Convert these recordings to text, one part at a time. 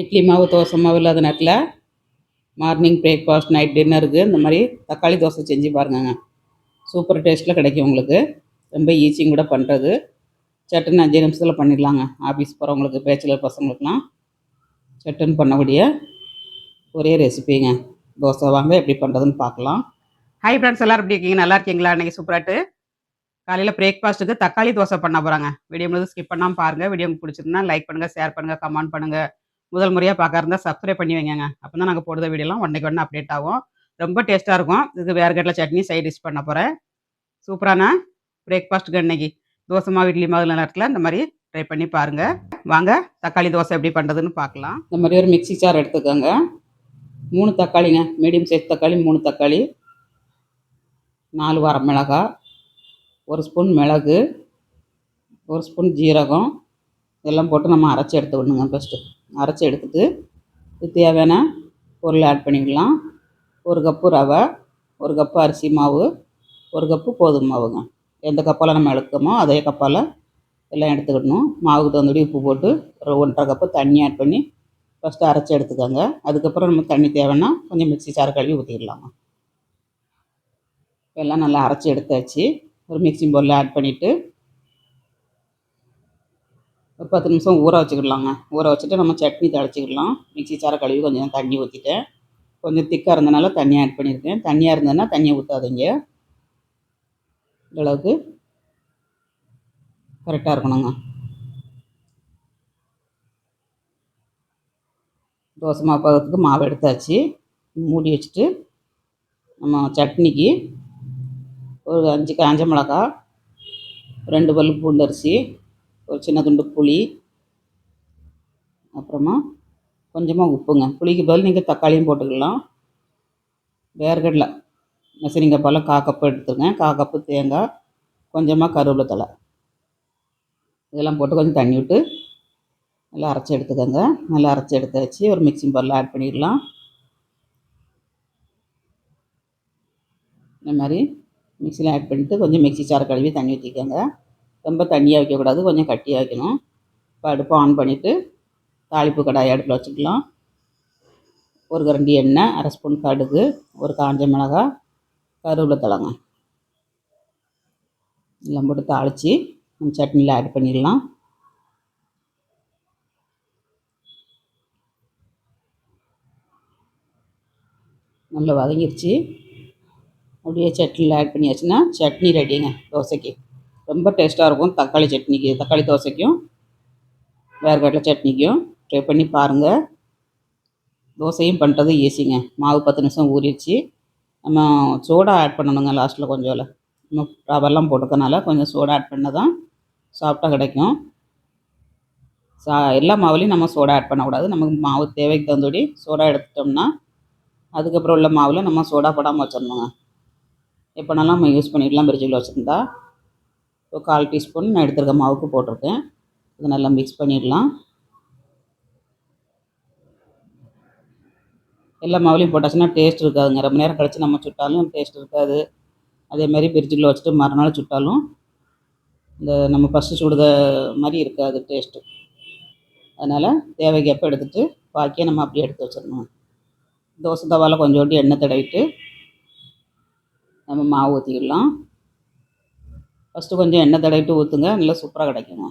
இட்லி மாவு தோசை மாவு இல்லாத நேரத்தில் மார்னிங் பிரேக்ஃபாஸ்ட் நைட் டின்னருக்கு இந்த மாதிரி தக்காளி தோசை செஞ்சு பாருங்கங்க. சூப்பர் டேஸ்ட்டில் கிடைக்கும் உங்களுக்கு. ரொம்ப ஈஸியும் கூட பண்ணுறது சட்டுன்னு அஞ்சு நிமிஷத்தில் பண்ணிடலாங்க. ஆஃபீஸ் போகிறவங்களுக்கு பேச்சுலர் பசங்களுக்குலாம் சட்டுன்னு பண்ணக்கூடிய ஒரே ரெசிபிங்க தோசை வாங்க எப்படி பண்ணுறதுன்னு பார்க்கலாம். ஹை ஃப்ரெண்ட்ஸ் எல்லோரும் எப்படி இருக்கீங்க? நல்லா இருக்கீங்களா? இன்றைக்கி சூப்பராட்டு காலையில் பிரேக்ஃபாஸ்ட்டுக்கு தக்காளி தோசை பண்ண போகிறாங்க வீடியோ முழுது ஸ்கிப் பண்ணாமல் பாருங்கள் வீடியோ பிடிச்சிருந்தா லைக் பண்ணுங்கள் ஷேர் பண்ணுங்கள் கமெண்ட் பண்ணுங்கள் முதல் முறையாக பார்க்க இருந்தால் சப்ஸ்கிரைப் பண்ணி வைங்க அப்போ தான் நாங்கள் போடுற வீடியோலாம் ஒன்றைக்கு ஒன்று அப்டேட் ஆகும். ரொம்ப டேஸ்ட்டாக இருக்கும். இதுக்கு வேறு கட்டில் சட்னி சைட் டிஷ் பண்ண போகிறேன் சூப்பரான பிரேக்ஃபாஸ்ட்டுக்கு அன்னைக்கு. தோசை மாவு இட்லி மாதிரி நேரத்தில் இந்த மாதிரி ட்ரை பண்ணி பாருங்கள் வாங்க தக்காளி தோசை எப்படி பண்ணுறதுன்னு பார்க்கலாம் இந்த மாதிரி ஒரு மிக்ஸி சார் எடுத்துக்கோங்க. மூணு தக்காளிங்க. மீடியம் சைஸ் தக்காளி மூணு தக்காளி. நாலு வாரம் மிளகாய் ஒரு ஸ்பூன் மிளகு. ஒரு ஸ்பூன் ஜீரகம். இதெல்லாம் போட்டு நம்ம அரைச்சி எடுத்துக்கணுங்க ஃபஸ்ட்டு அரைச்சி எடுத்துட்டு இது தேவையான பொருளை ஆட் பண்ணிக்கலாம். ஒரு கப்பு ரவை ஒரு கப்பு அரிசி மாவு ஒரு கப்பு கோதுமை மாவுங்க. எந்த கப்பால் நம்ம எடுக்கமோ அதே கப்பால் எல்லாம் எடுத்துக்கிடணும் மாவுக்கு தகுந்தபடி உப்பு போட்டு ஒரு ஒன்றரை கப்பு தண்ணி ஆட் பண்ணி ஃபஸ்ட்டு அரைச்சி எடுத்துக்கோங்க. அதுக்கப்புறம் நம்ம தண்ணி தேவைன்னா கொஞ்சம் மிக்சி சாறு கழுவி ஊற்றிடலாங்க எல்லாம் நல்லா அரைச்சி எடுத்தாச்சு. ஒரு மிக்சி பவுலில் ஆட் பண்ணிவிட்டு பத்து நிமிஷம் ஊற வச்சுக்கிடலாங்க. ஊற வச்சுட்டு நம்ம சட்னி தழைச்சிக்கிடலாம் மிக்ஸி சாரை கழுவி கொஞ்சம் தண்ணி ஊற்றிட்டேன் கொஞ்சம் திக்காக இருந்தனால தண்ணி ஆட் பண்ணியிருக்கேன். தண்ணியாக இருந்ததுன்னா தண்ணியை ஊற்றாதீங்க இந்தளவுக்கு கரெக்டாக இருக்கணுங்க. தோசை மாவு பதத்துக்கு மாவு எடுத்தாச்சு. மூடி வச்சுட்டு நம்ம சட்னிக்கு ஒரு அஞ்சு காஞ்ச மிளகா ரெண்டு பல் பூண்டரிசி ஒரு சின்ன துண்டு புளி அப்புறமா கொஞ்சமாக உப்புங்க. புளிக்கு பதில் நீங்கள் தக்காளியும் போட்டுக்கலாம். வேர்கடலை மெசரிங்க பழம் கா கப்பு காக்கப்பு கா கப்பு தேங்காய் கொஞ்சமாக கருவேப்பிலை தலை இதெல்லாம் போட்டு கொஞ்சம் தண்ணி விட்டு நல்லா அரைச்சி எடுத்துக்கோங்க. நல்லா அரைச்சி எடுத்து வச்சு ஒரு மிக்சிங் பவுலில் ஆட் பண்ணிடலாம். இந்த மாதிரி மிக்சியில் ஆட் பண்ணிவிட்டு கொஞ்சம் மிக்சி சாறு கழுவி தண்ணி ஊற்றிக்கோங்க ரொம்ப தண்ணியாக வைக்கக்கூடாது கொஞ்சம் கட்டியாக வைக்கணும். இப்போ அடுப்பை ஆன் பண்ணிவிட்டு தாளிப்பு கடாயை அடுப்பில் வச்சுக்கலாம். ஒரு கரண்டி எண்ணெய் அரை ஸ்பூன் கடுகு ஒரு காஞ்ச மிளகாய் கருவேப்பிலை எல்லாம் போட்டு தாளித்து நம்ம சட்னியில் ஆட் பண்ணிடலாம். நல்லா வதங்கிருச்சு. அப்படியே சட்னியில் ஆட் பண்ணியாச்சுன்னா சட்னி ரெடிங்க தோசைக்கு. ரொம்ப டேஸ்ட்டாக இருக்கும். தக்காளி சட்னிக்கு தக்காளி தோசைக்கும் வேர்க்கடலை சட்னிக்கும். ட்ரை பண்ணி பாருங்கள் தோசையும் பண்ணுறது ஈஸிங்க மாவு பத்து நிமிஷம் ஊறிடுச்சு. நம்ம சோடா ஆட் பண்ணணுங்க லாஸ்ட்டில் கொஞ்சம். நம்ம ரவெல்லாம் போட்டுக்கனால கொஞ்சம் சோடா ஆட் பண்ணால் தான் சாஃப்டாக கிடைக்கும். சா எல்லா மாவுலேயும் நம்ம சோடா ஆட் பண்ணக்கூடாது. நமக்கு மாவு தேவைக்கு தகுந்தபடி சோடா எடுத்துட்டோம்னா அதுக்கப்புறம் உள்ள மாவில் நம்ம சோடா போடாமல் வச்சிடணுங்க. எப்போனாலும் நம்ம யூஸ் பண்ணிடலாம் பிரிட்ஜில் வச்சுருந்தா இப்போ கால் டீஸ்பூன் நான் எடுத்துருக்க மாவுக்கு போட்டிருக்கேன். இதை நல்லா மிக்ஸ் பண்ணிடலாம். எல்லா மாவுலையும் போட்டாச்சுன்னா டேஸ்ட் இருக்காதுங்க. ரொம்ப நேரம் கழித்து நம்ம சுட்டாலும் டேஸ்ட் இருக்காது. அதே மாதிரி பிரிட்ஜில் வச்சுட்டு மறுநாள் சுட்டாலும் இந்த நம்ம ஃபஸ்ட்டு சுடுத மாதிரி இருக்காது டேஸ்ட்டு அதனால் தேவைக்கு எப்போ எடுத்துகிட்டு பாக்கியை நம்ம அப்படியே எடுத்து வச்சிடணும். தோசை தவாவில் கொஞ்சோண்டு எண்ணெய் தடவிட்டு நம்ம மாவு ஊற்றிடலாம் ஃபஸ்ட்டு கொஞ்சம் எண்ணெய் தடவிட்டு ஊற்றுங்க நல்லா சூப்பராக கிடைக்குங்க.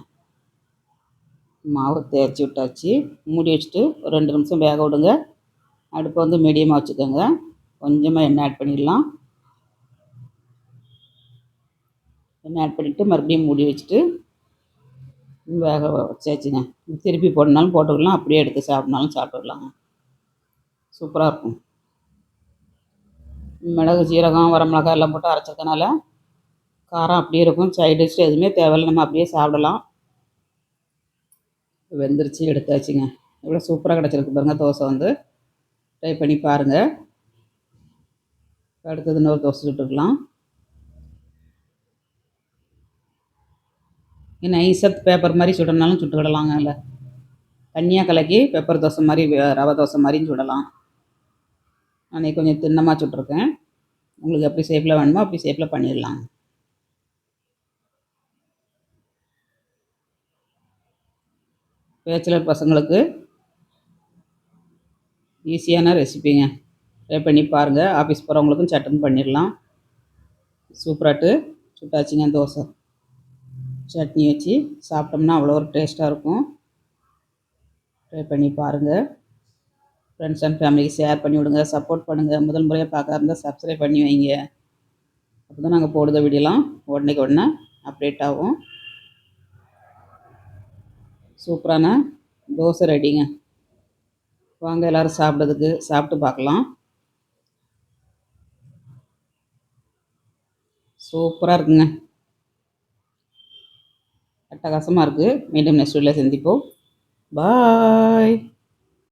மாவு தேய்ச்சி விட்டாச்சு. மூடி வச்சுட்டு ஒரு ரெண்டு நிமிஷம் வேக விடுங்க. அடுப்பை வந்து மீடியமாக வச்சுக்கோங்க. கொஞ்சமாக எண்ணெய் ஆட் பண்ணிடலாம். எண்ணெய் ஆட் பண்ணிவிட்டு மறுபடியும் மூடி வச்சுட்டு வேக வச்சாச்சுங்க. திருப்பி போடனாலும் போட்டுக்கலாம். அப்படியே எடுத்து சாப்பிட்னாலும் சாப்பிட்டுக்கலாங்க சூப்பராக இருக்கும். மிளகு சீரகம் வரமிளகா எல்லாம் போட்டு அரைச்சதுனால காரம் அப்படியே இருக்கும். சைடு டிஷ் எதுவுமே தேவையில்லை. நம்ம அப்படியே சாப்பிடலாம். வெந்துருச்சு. எடுத்தாச்சுங்க. எவ்வளோ சூப்பராக கிடச்சிருக்கு பாருங்கள் தோசை வந்து. ட்ரை பண்ணி பாருங்கள் அடுத்தது இன்னொரு தோசை சுட்டுக்கலாம். நைஸாக பேப்பர் மாதிரி சுடனாலும் சுட்டு விடலாங்க இல்லை தண்ணியாக கலக்கி பெப்பர் தோசை மாதிரி ரவை தோசை மாதிரியும் சுடலாம். நான் கொஞ்சம் தின்னமாக சுட்டிருக்கேன். உங்களுக்கு எப்படி ஷேப்பில் வேணுமோ அப்படி ஷேப்பில் பண்ணிடலாங்க. பேச்சுலர் பசங்களுக்கு ஈஸியான ரெசிபிங்க. ட்ரை பண்ணி பாருங்கள் ஆஃபீஸ் போகிறவங்களுக்கும் சட்டன் பண்ணிடலாம். சூப்பராட்டு சுட்டாச்சிங்க தோசை. சட்னி வச்சு சாப்பிட்டோம்னா அவ்வளோ ஒரு டேஸ்ட்டாக இருக்கும். ட்ரை பண்ணி பாருங்கள் ஃப்ரெண்ட்ஸ் அண்ட் ஃபேமிலிக்கு ஷேர் பண்ணி விடுங்க. சப்போர்ட் பண்ணுங்கள் முதல் முறையாக பார்க்க இருந்தால் சப்ஸ்கிரைப் பண்ணி வைங்க. அப்போ தான் நாங்கள் போடுற வீடியோலாம் உடனேக்கு உடனே அப்டேட் ஆகும். சூப்பரான தோசை ரெடிங்க. வாங்க எல்லோரும் சாப்பிட்றதுக்கு சாப்பிட்டு பார்க்கலாம். சூப்பராக இருக்குங்க. அட்டகாசமாக இருக்குது மீண்டும் நெக்ஸ்ட் வீடியோவில் சந்திப்போம். பாய்